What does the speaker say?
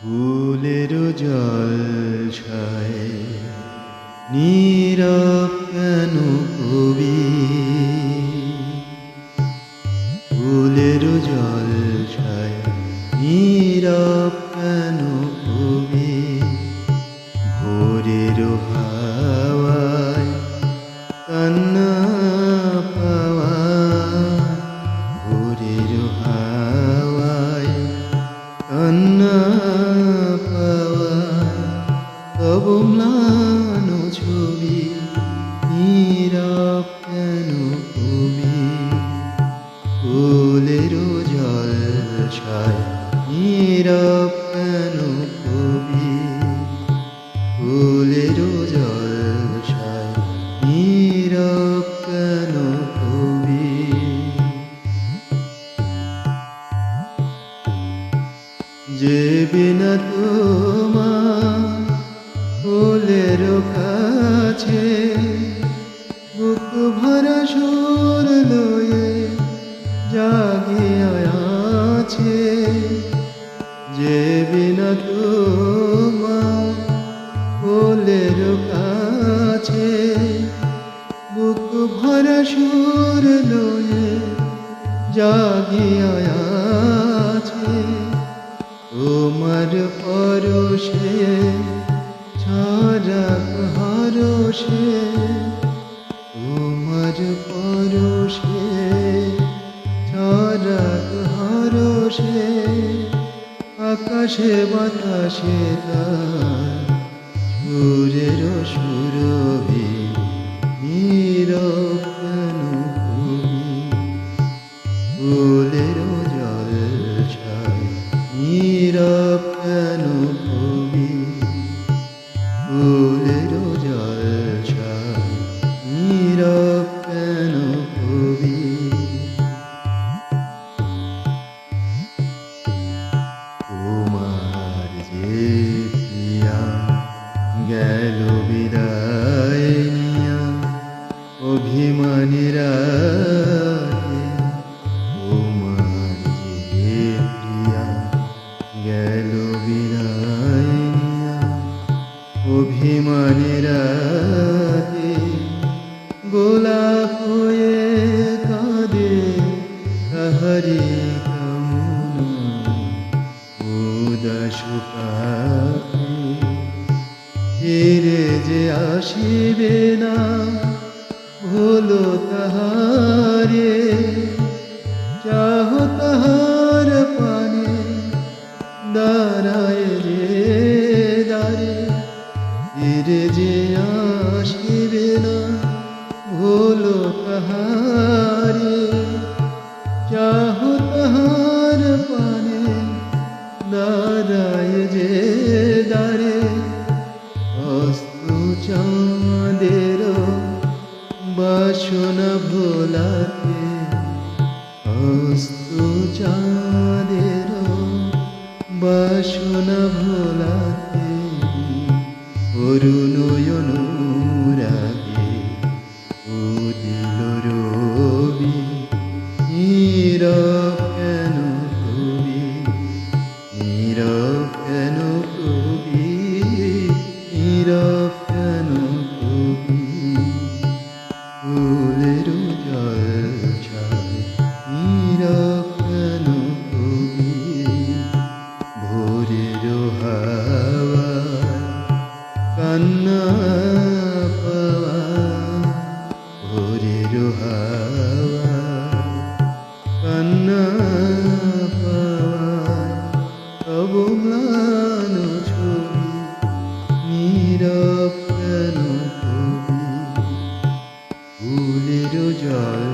ফুলের জল ছায় নীরব তব ম্লান ছবি, নীরব কেন কবি ফুলের জল ছায়, নীরব কেন কবি ফুলের জল ছায়, নীরব কেন কবি যে বিনা তোমার ফুলের কাছে বুক ভরা সুর লয়ে জাগিয়া আছে। যে বিনা তোমার ফুলের কাছে বুক ভরা সুর লয়ে জাগিয়া আছে। তোমার পরশে ছড়াক হরষে তোমার পরশে ছড়াক হরষে আকাশে বাতাসে সুরের সুরভি নীরব কেন হয়ে কাঁদে পাখি ফিরে যে আসিবে না ভুলো তাহারে চাহ তাহার পানে দাঁড়ায় রে দাঁড়ে ফিরে যে আসিবে তাহারে চাহ তাহার পানে দাঁড়ায় যে দাঁড়ে অস্তু চাঁদের বাসনা ভোলাতে, অস্তু চাঁদের বাসনা ভোলাতে অরুণয়ন নীরব কেন কবি ফুলের জল ছায়। নীরব কেন কবি ভোরের হাওয়া কান্না কেন কবি ফুলের জল